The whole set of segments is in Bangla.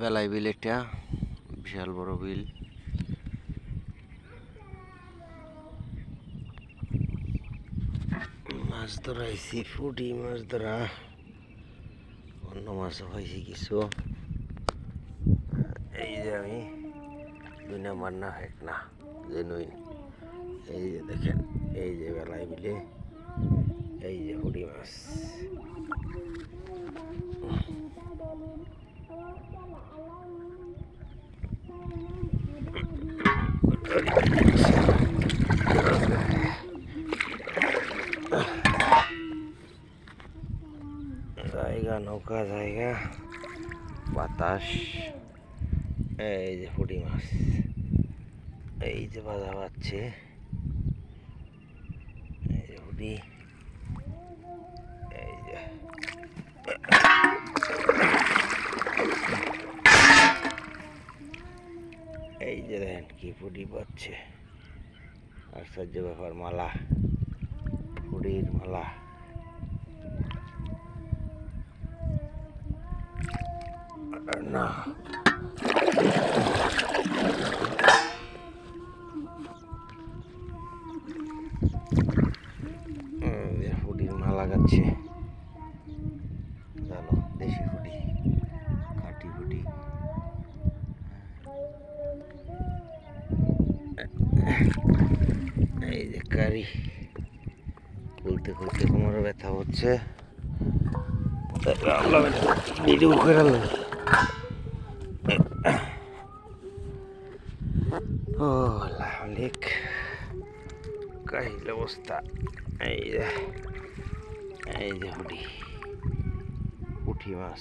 বেলাই বিল এটা বিশাল বড় বিল। মাছ ধরাইছি ফুটি মাছ ধরা। অন্য মাছও পাইছি কিছু। এই যে আমি, দুই নাম্বার না, এক না যে জেনুইন এই যে দেখেন, এই যে বেলাই বিলে, এই যে ফুটি মাছ। জায়গা, নৌকা, জায়গা, বাতাস, এই যে ফুটি মাছ, এই যে বাজা পাচ্ছে, এই যে ফুটি দেখেন কি ফুটি পাচ্ছে। আশ্চর্য ব্যাপার মালা। ফুটির মালা। না। ফুটির মালা গাচ্ছে জানো দেশি ফুটি কাটি ফুটি এই যে কারি খুলতে খুলতে কোমরে ব্যথা হচ্ছে। অবস্থা। এই যে এই যে মাছ।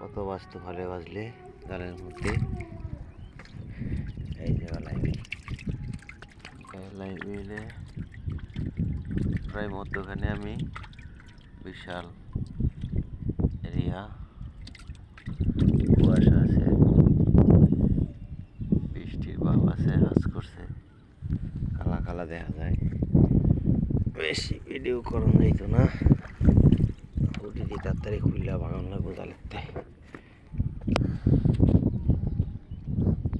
কত বাজতো ভালো বাজলে জালের মধ্যে এই যে গলাই বিল বিলে প্রায় মধ্যখানে আমি বিশাল এরিয়া, কুয়াশা আছে, বৃষ্টির ভাব আছে হাজ করছে। কালা কালা দেখা যায়। বেশি ভিডিও করন যাইতো না? ফুটি তাড়াতাড়ি খুললা বাগান লাগবো জালেতে